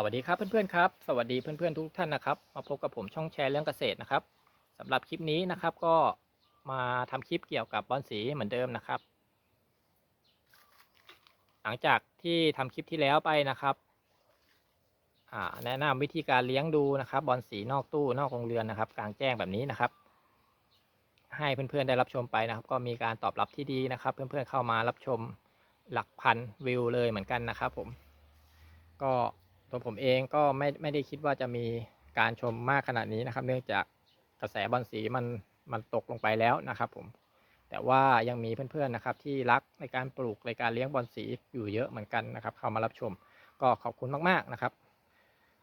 สวัสดีครับเพื่อนๆครับ สวัสดีเพื่อนๆทุกท่านนะครับ มาพบกับผมช่องแชร์เรื่องเกษตรนะครับสำหรับคลิปนี้นะครับก็มาทำคลิปเกี่ยวกับบอนสีเหมือนเดิมนะครับ หลังจากที่ทำคลิปที่แล้วไปนะครับอ่าแนะนำวิธีการเลี้ยงดูนะครับบอนสีนอกตู้นอกโรงเรือนนะครับกลางแจ้งแบบนี้นะครับ ให้เพื่อนๆได้รับชมไปนะครับ ก็มีการตอบรับที่ดีนะครับ เพื่อนๆเข้ามารับชมหลักพันวิวเลยเหมือนกันนะครับ ผม ก็ ตัวผมเองก็ไม่ไม่ได้คิดว่าจะมีการชมมากขนาดนี้นะครับ เนื่องจากกระแสบอลสีมันมันตกลงไปแล้วนะครับผมแต่ว่ายังมีเพื่อนๆนะครับที่รักในการปลูกในการเลี้ยงบอลสีอยู่เยอะเหมือนกันนะครับ เข้ามารับชมก็ขอบคุณมากๆนะครับ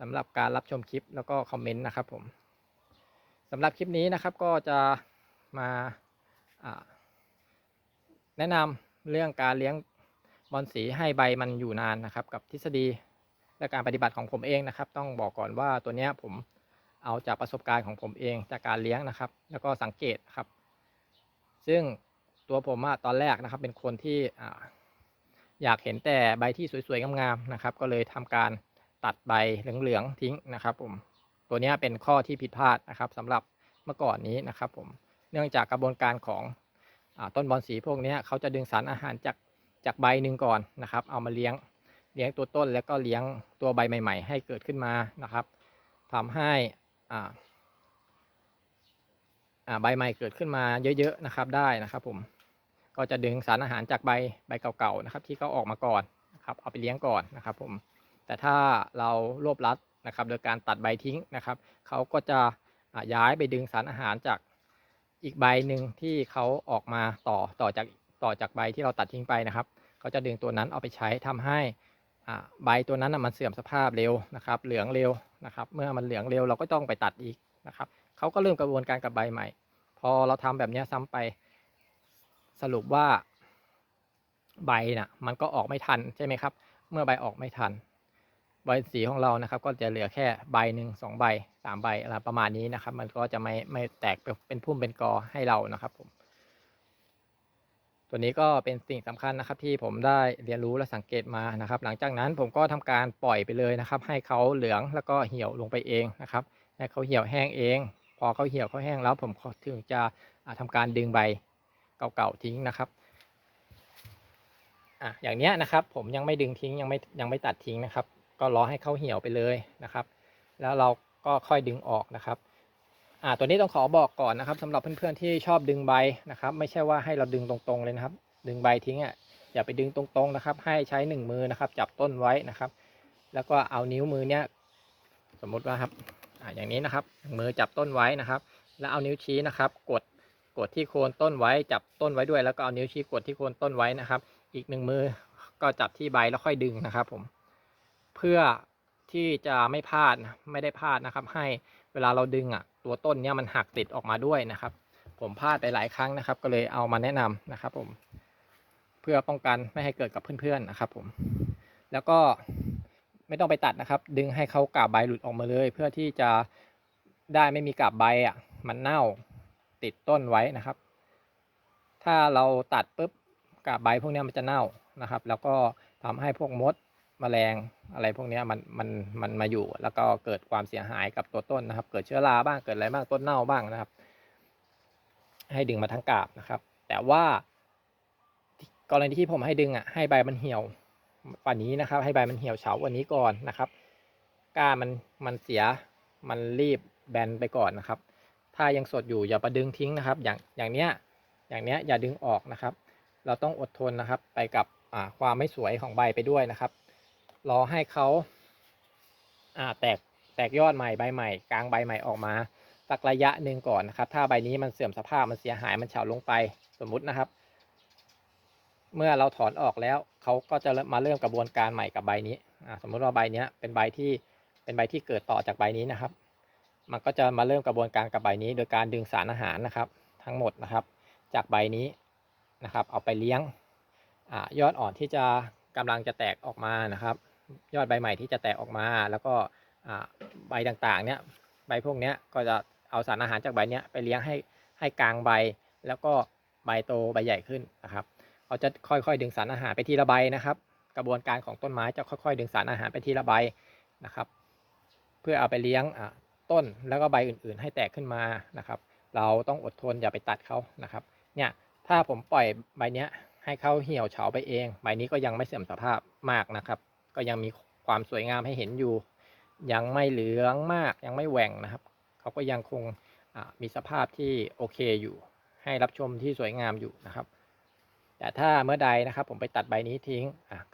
สำหรับการรับชมคลิปแล้วก็คอมเมนต์นะครับผมสำหรับคลิปนี้นะครับก็จะมาอ่าแนะนำเรื่องการเลี้ยงบอลสีให้ใบมันอยู่นานนะครับ กับทฤษฎี และการปฏิบัติของผมเองนะครับ ต้องบอกก่อนว่าตัวนี้ผมเอาจากประสบการณ์ของผมเองจากการเลี้ยงนะครับ แล้วก็สังเกตครับ ซึ่งตัวผมอะตอนแรกนะครับ เป็นคนที่อยากเห็นแต่ใบที่สวยๆงามๆนะครับ ก็เลยทำการตัดใบเหลืองๆทิ้งนะครับ ผม ตัวนี้เป็นข้อที่ผิดพลาดนะครับสำหรับเมื่อก่อนนี้นะครับ ผม เนื่องจากกระบวนการของอต้นบอลสีพวกนี้เขาจะดึงสารอาหารจากจากใบหนึ่งก่อนนะครับ เอามาเลี้ยง เลี้ยงตัวต้นแล้วก็เลี้ยงตัวใบใหม่ ๆ ให้เกิดขึ้นมานะครับทำให้อ่าใบใหม่เกิดขึ้นมาเยอะๆนะครับได้นะครับ ผมก็จะดึงสารอาหารจากใบใบเก่าๆนะครับ ที่เขาออกมาก่อนนะครับ เอาไปเลี้ยงก่อนนะครับ ผม แต่ถ้าเรารวบรัดนะครับ โดยการตัดใบทิ้งนะครับเขาก็จะย้ายไปดึงสารอาหารจากอีกใบหนึ่งที่เขาออกมาต่อต่อจากต่อจากใบที่เราตัดทิ้งไปนะครับเขาจะดึงตัวนั้นเอาไปใช้ทำให้ ใบตัวนั้นมันเสื่อมสภาพเร็วนะครับ เหลืองเร็วนะครับ เมื่อมันเหลืองเร็วเราก็ต้องไปตัดอีกนะครับเขาก็เริ่มกระบวนการกับใบใหม่ พอเราทำแบบนี้ซ้ำไปสรุปว่าใบน่ะมันก็ออกไม่ทันใช่ไหมครับ เมื่อใบออกไม่ทัน ใบสีของเรานะครับ ก็จะเหลือแค่ใบหนึ่งสองใบสามใบอะไรประมาณนี้นะครับ มันก็จะไม่ไม่แตกเป็นพุ่มเป็นกอให้เรานะครับผม ตัวนี้ก็เป็นสิ่งสำคัญนะครับที่ผมได้เรียนรู้และสังเกตมานะครับ หลังจากนั้นผมก็ทำการปล่อยไปเลยนะครับ ให้เขาเหลืองแล้วก็เหี่ยวลงไปเองนะครับให้เขาเหี่ยวแห้งเอง พอเขาเหี่ยวเขาแห้งแล้ว ผมถึงจะอ่าทำการดึงใบเก่าๆทิ้งนะครับอะอย่างเนี้ยนะครับ ผมยังไม่ดึงทิ้งยังไม่ยังไม่ตัดทิ้งนะครับ ก็รอให้เขาเหี่ยวไปเลยนะครับ แล้วเราก็ค่อยดึงออกนะครับ อ่าตัวนี้ต้องขอบอกก่อนนะครับสำหรับเพื่อนๆที่ชอบดึงใบนะครับ ไม่ใช่ว่าให้เราดึงตรงๆเลยนะครับ ดึงใบทิ้งอะอย่าไปดึงตรงๆนะครับ ให้ใช้หนึ่งมือนะครับ จับต้นไว้นะครับ แล้วก็เอานิ้วมือเนี้ยสมมุติว่าครับอ่าอย่างนี้นะครับมือจับต้นไว้นะครับ แล้วเอานิ้วชี้นะครับ กดกดที่โคนต้นไว้จับต้นไว้ด้วย แล้วก็เอานิ้วชี้กดที่โคนต้นไว้นะครับ อีกหนึ่งมือก็จับที่ใบแล้วค่อยดึงนะครับ ผม เพื่อ ที่จะไม่พลาดนะไม่ได้พลาดนะครับ ให้เวลาเราดึงอะ ตัวต้นเนี้ยมันหักติดออกมาด้วยนะครับ ผมพลาดไปหลายครั้งนะครับ ก็เลยเอามาแนะนำนะครับ ผม เพื่อป้องกันไม่ให้เกิดกับเพื่อนๆนะครับ ผม แล้วก็ไม่ต้องไปตัดนะครับ ดึงให้เขากาบใบหลุดออกมาเลย เพื่อที่จะได้ไม่มีกาบใบอะ มันเน่าติดต้นไว้นะครับ ถ้าเราตัดปุ๊บกาบใบพวกนี้มันจะเน่านะครับ แล้วก็ทำให้พวกมด แมลงอะไรพวกนี้มันมันมันมาอยู่ แล้วก็เกิดความเสียหายกับตัวต้นนะครับ เกิดเชื้อราบ้างเกิดอะไรบ้างต้นเน่าบ้างนะครับ ให้ดึงมาทั้งกาบนะครับ แต่ว่ากรณีที่ผมให้ดึงอะให้ใบมันเหี่ยวว่านี้นะครับ ให้ใบมันเหี่ยวเฉาว่านี้ก่อนนะครับก้ามันมันเสียมันรีบแบนไปก่อนนะครับ ถ้ายังสดอยู่อย่าประดึงทิ้งนะครับ อย่างอย่างเนี้ยอย่างเนี้ยอย่าดึงออกนะครับ เราต้องอดทนนะครับ ไปกับความไม่สวยของใบไปด้วยนะครับ รอให้เขาอ่าแตกแตกยอดใหม่ใบใหม่ กลางใบใหม่ออกมาสักระยะหนึ่งก่อนนะครับ ถ้าใบนี้มันเสื่อมสภาพมันเสียหายมันเฉาลงไปสมมุตินะครับ เมื่อเราถอนออกแล้วเขาก็จะมาเริ่มกระบวนการใหม่กับใบนี้สมมุติว่าใบนี้เป็นใบที่เป็นใบที่เกิดต่อจากใบนี้นะครับ มันก็จะมาเริ่มกระบวนการกับใบนี้ โดยการดึงสารอาหารนะครับ ทั้งหมดนะครับ จากใบนี้นะครับ เอาไปเลี้ยงอยอดอ่อนที่จะกำลังจะแตกออกมานะครับ ยอดใบใหม่ที่จะแตกออกมา แล้วก็ใบต่างๆ เนี่ยใบพวกเนี้ยก็จะเอาสารอาหารจากใบเนี้ยไปเลี้ยงให้ให้กลางใบ แล้วก็ใบโตใบใหญ่ขึ้นนะครับเขาจะค่อยๆ ดึงสารอาหารไปทีละใบนะครับ กระบวนการของต้นไม้จะค่อยๆ ดึงสารอาหารไปทีละใบนะครับ เพื่อเอาไปเลี้ยงต้นแล้วก็ใบอื่นๆ ให้แตกขึ้นมานะครับ เราต้องอดทนอย่าไปตัดเขานะครับ เนี่ยถ้าผมปล่อยใบเนี้ยให้เขาเหี่ยวเฉาไปเอง ใบนี้ก็ยังไม่เสื่อมสภาพมากนะครับ ก็ยังมีความสวยงามให้เห็นอยู่ ยังไม่เหลืองมากยังไม่แหว่งนะครับ เขาก็ยังคงมีสภาพที่โอเคอยู่ ให้รับชมที่สวยงามอยู่นะครับ แต่ถ้าเมื่อใดนะครับ ผมไปตัดใบนี้ทิ้ง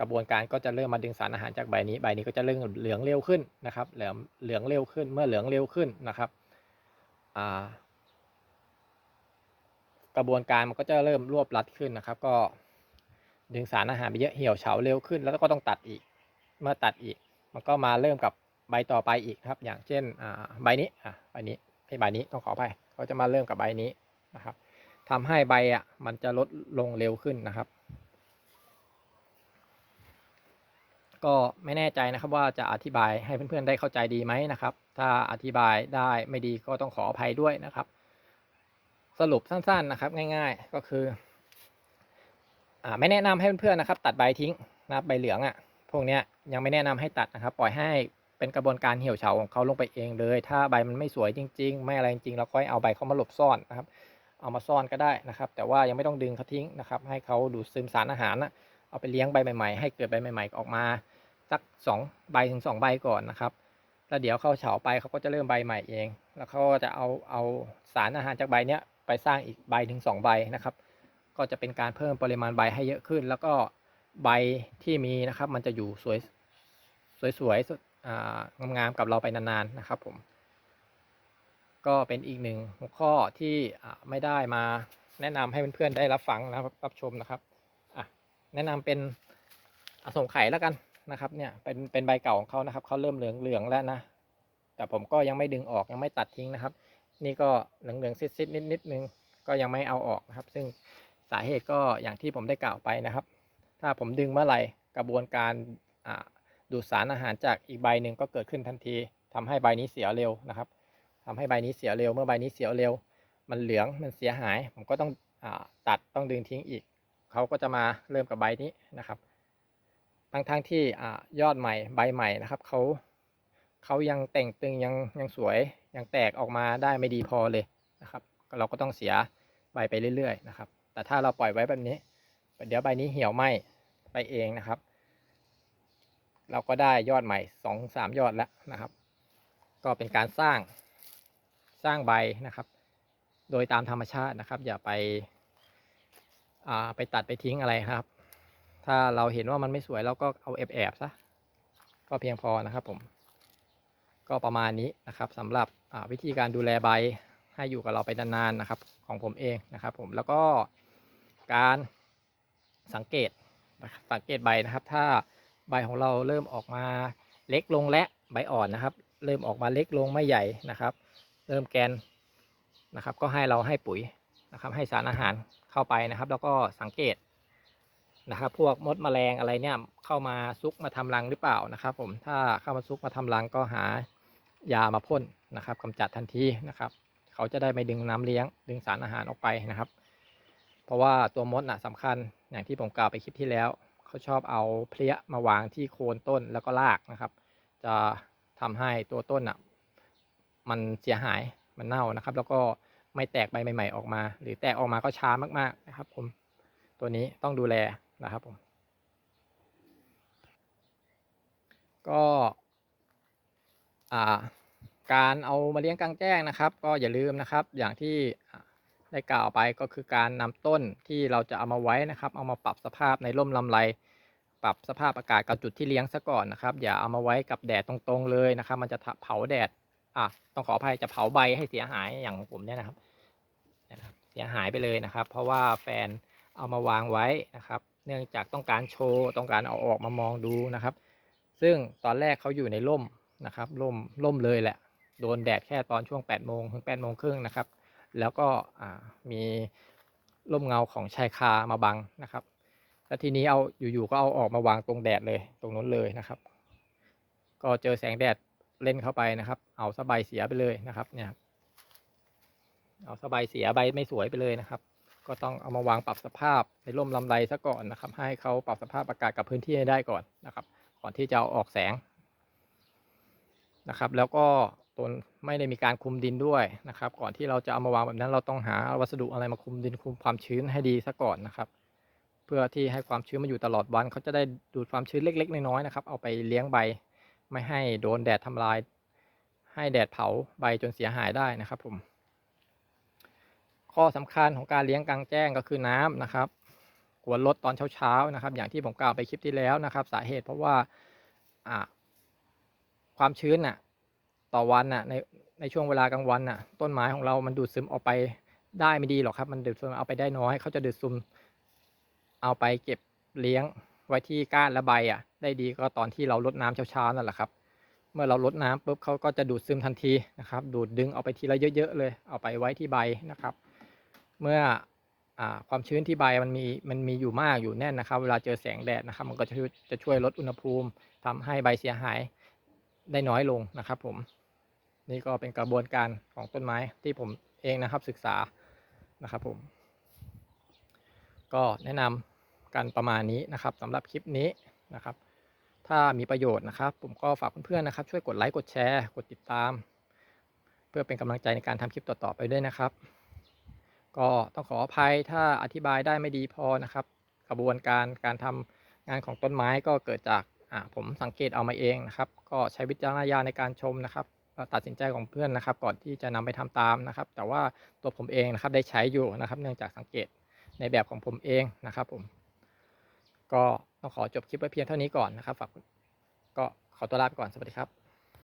กระบวนการก็จะเริ่มมาดึงสารอาหารจากใบนี้ใบนี้ก็จะเริ่มเหลืองเร็วขึ้นนะครับ เหลืองเหลืองเร็วขึ้นเมื่อเหลืองเร็วขึ้นนะครับกระบวนการมันก็จะเริ่มรวบรัดขึ้นนะครับ ก็ดึงสารอาหารไปเยอะเหี่ยวเฉาเร็วขึ้น แล้วก็ต้องตัดอีก เมื่อตัดอีก มันก็มาเริ่มกับใบต่อไปอีกครับ อย่างเช่นใบนี้อะใบนี้ให้ใบนี้ต้องขอไปก็จะมาเริ่มกับใบนี้นะครับทำให้ใบอะมันจะลดลงเร็วขึ้นนะครับ ก็ไม่แน่ใจนะครับว่าจะอธิบายให้เพื่อนๆได้เข้าใจดีไหมนะครับ ถ้าอธิบายได้ไม่ดีก็ต้องขออภัยด้วยนะครับ สรุปสั้นๆนะครับ ง่าย ๆก็คืออ่าไม่แนะนำให้เพื่อนๆนะครับ ตัดใบทิ้งนะครับใบเหลืองอะ่ะ วกเนี้ยยังไม่แนะนำให้ตัดนะครับ ปล่อยให้เป็นกระบวนการเหี่ยวเฉาของเขาลงไปเองเลย ถ้าใบมันไม่สวยจริง ๆ ไม่อะไรจริงๆเราค่อยเอาใบเขามาหลบซ่อนนะครับ เอามาซ่อนก็ได้นะครับ แต่ว่ายังไม่ต้องดึงเขาทิ้งนะครับ ให้เขาดูดซึมสารอาหารนะเอาไปเลี้ยงใบใหม่ๆ ให้เกิดใบใหม่ๆออกมาสักสองใบถึงสองใบก่อนนะครับแล้วเดี๋ยวเขาเฉาไปเขาก็จะเริ่มใบใหม่เอง แล้วเขาก็จะเอาเอาสารอาหารจากใบเนี้ยไปสร้างอีกใบถึงสองใบนะครับ ก็จะเป็นการเพิ่มปริมาณใบให้เยอะขึ้น แล้วก็ ใบที่มีนะครับ มันจะอยู่สวยสวยๆอ่างามๆกับเราไปนานๆนะครับผม ก็เป็นอีกหนึ่งหัวข้อที่ไม่ได้มาแนะนำให้เพื่อนๆได้รับฟังนะครับรับชมนะครับแนะนำเป็นอสงไข่แล้วกันนะครับ เนี่ยเป็นเป็นใบเก่าของเขานะครับเขาเริ่มเหลืองเหลืองแล้วนะแต่ผมก็ยังไม่ดึงออกยังไม่ตัดทิ้งนะครับ นี่ก็เหลืองเหลืองซิดๆนิดนิดนึงก็ยังไม่เอาออกนะครับ ซึ่งสาเหตุก็อย่างที่ผมได้กล่าวไปนะครับ ถ้าผมดึงเมื่อไหร่กระบวนการดูดสารอาหารจากอีกใบหนึ่งก็เกิดขึ้นทันทีทำให้ใบนี้เสียเร็วนะครับทำให้ใบนี้เสียเร็ว เมื่อใบนี้เสียเร็ว มันเหลืองมันเสียหาย ผมก็ต้องอตัดต้องดึงทิ้งอีก เขาก็จะมาเริ่มกับใบนี้นะครับทั้งทั้งที่อยอดใหม่ใบใหม่นะครับเขาเขายังแต่งตึงยังยังสวยยังแตกออกมาได้ไม่ดีพอเลยนะครับ เราก็ต้องเสียใบไปเรื่อยๆนะครับ แต่ถ้าเราปล่อยไว้แบบนี้ เดี๋ยวใบนี้เหี่ยวไหมไปเองนะครับ เราก็ได้ยอดใหม่สองสามยอดแล้วนะครับ ก็เป็นการสร้างสร้างใบนะครับ โดยตามธรรมชาตินะครับ อย่าไปอ่าไปตัดไปทิ้งอะไรครับ ถ้าเราเห็นว่ามันไม่สวยเราก็เอาแอบแอบซะก็เพียงพอนะครับผม ก็ประมาณนี้นะครับสำหรับวิธีการดูแลใบให้อยู่กับเราไปนานๆนะครับ ของผมเองนะครับ ผมแล้วก็การ สังเกตสังเกตใบนะครับ ถ้าใบของเราเริ่มออกมาเล็กลงและใบอ่อนนะครับ เริ่มออกมาเล็กลงไม่ใหญ่นะครับ เริ่มแกนนะครับ ก็ให้เราให้ปุ๋ยนะครับ ให้สารอาหารเข้าไปนะครับ แล้วก็สังเกตนะครับ พวกมดแมลงอะไรเนี่ยเข้ามาซุกมาทำรังหรือเปล่านะครับ ผมถ้าเข้ามาซุกมาทำรังก็หายามาพ่นนะครับกำจัดทันทีนะครับ เขาจะได้ไม่ดึงน้ำเลี้ยง ดึงสารอาหารออกไปนะครับ เพราะว่าตัวมดน่ะสำคัญอย่างที่ผมกล่าวไปคลิปที่แล้ว เขาชอบเอาเพลี้ยมาวางที่โคนต้นแล้วก็รากนะครับ จะทำให้ตัวต้นอะมันเสียหายมันเน่านะครับ แล้วก็ไม่แตกใบใหม่ ๆ ออกมา หรือแตกออกมาก็ช้ามากๆนะครับ ผมตัวนี้ต้องดูแลนะครับผม ก็อ่าการเอามาเลี้ยงกลางแจ้งนะครับ ก็อย่าลืมนะครับอย่างที่ ได้กล่าวไปก็คือการนำต้นที่เราจะเอามาไว้นะครับ เอามาปรับสภาพในร่มลำไร ปรับสภาพอากาศกับจุดที่เลี้ยงซะก่อนนะครับ อย่าเอามาไว้กับแดดตรงๆเลยนะครับ มันจะเผาแดดอะต้องขออภัยจะเผาใบให้เสียหายอย่างผมเนี่ยนะครับ เสียหายไปเลยนะครับ เพราะว่าแฟนเอามาวางไว้นะครับ เนื่องจากต้องการโชว์ต้องการเอาออกมามองดูนะครับ ซึ่งตอนแรกเขาอยู่ในร่มนะครับร่มร่มเลยแหละ โดนแดดแค่ตอนช่วง8ปดโมงถึง8ปดโมงครึ่งนะครับ แล้วก็มีร่มเงาของชายคามาบังนะครับ แล้วทีนี้เอาอยู่ๆก็เอาออกมาวางตรงแดดเลยตรงนู้นเลยนะครับ ก็เจอแสงแดดเล่นเข้าไปนะครับ เอาสบายเสียไปเลยนะครับ เนี่ย เอาสบายเสียใบไม่สวยไปเลยนะครับ ก็ต้องเอามาวางปรับสภาพในร่มลำไรซะก่อนนะครับ ให้เขาปรับสภาพอากาศกับพื้นที่ให้ได้ก่อนนะครับ ก่อนที่จะเอาออกแสงนะครับ แล้วก็ ต้นไม่ได้มีการคุมดินด้วยนะครับ ก่อนที่เราจะเอามาวางแบบนั้น เราต้องหาวัสดุอะไรมาคุมดินคุมความชื้นให้ดีซะก่อนนะครับ เพื่อที่ให้ความชื้นมาอยู่ตลอดวันเขาจะได้ดูดความชื้นเล็ก ๆ น้อยๆนะครับ เอาไปเลี้ยงใบ ไม่ให้โดนแดดทำลาย ให้แดดเผาใบจนเสียหายได้นะครับผมข้อสำคัญของการเลี้ยงกลางแจ้งก็คือน้ำนะครับควรลดตอนเช้าๆนะครับ อย่างที่ผมกล่าวไปคลิปที่แล้วนะครับ สาเหตุเพราะว่าอ่าความชื้นน่ะ ต่อวันน่ะในในช่วงเวลากลางวันน่ะ ต้นไม้ของเรามันดูดซึมออกไปได้ไม่ดีหรอกครับ มันดูดซึมเอาไปได้น้อย เขาจะดูดซึมเอาไปเก็บเลี้ยงไว้ที่ก้านและใบอะ ได้ดีก็ตอนที่เราลดน้ำเช้าๆนั่นแหละครับ เมื่อเราลดน้ำปุ๊บเขาก็จะดูดซึมทันทีนะครับ ดูดดึงเอาไปทีละเยอะๆเลย เอาไปไว้ที่ใบนะครับ เมื่อความชื้นที่ใบมันมีมันมีอยู่มากอยู่แน่นนะครับ เวลาเจอแสงแดดนะครับ มันก็จะช่วยจะช่วยลดอุณหภูมิทำให้ใบเสียหายได้น้อยลงนะครับผม นี่ก็เป็นกระบวนการของต้นไม้ที่ผมเองนะครับศึกษานะครับผม ก็แนะนำกันประมาณนี้นะครับสำหรับคลิปนี้นะครับ ถ้ามีประโยชน์นะครับ ผมก็ฝากเพื่อนๆนะครับ ช่วยกดไลค์กดแชร์ กดติดตาม เพื่อเป็นกำลังใจในการทำคลิปต่อๆไปด้วยนะครับ ก็ต้องขออภัยถ้าอธิบายได้ไม่ดีพอนะครับ กระบวนการการทำงานของต้นไม้ก็เกิดจากอ่าผมสังเกตเอามาเองนะครับ ก็ใช้วิจารณญาณในการชมนะครับ ตัดสินใจของเพื่อนนะครับ ก่อนที่จะนำไปทำตามนะครับ แต่ว่าตัวผมเองนะครับได้ใช้อยู่นะครับ เนื่องจากสังเกตในแบบของผมเองนะครับผม ก็ต้องขอจบคลิปไว้เพียงเท่านี้ก่อนนะครับฝากก็ขอตัวลาไปก่อนสวัสดีครับ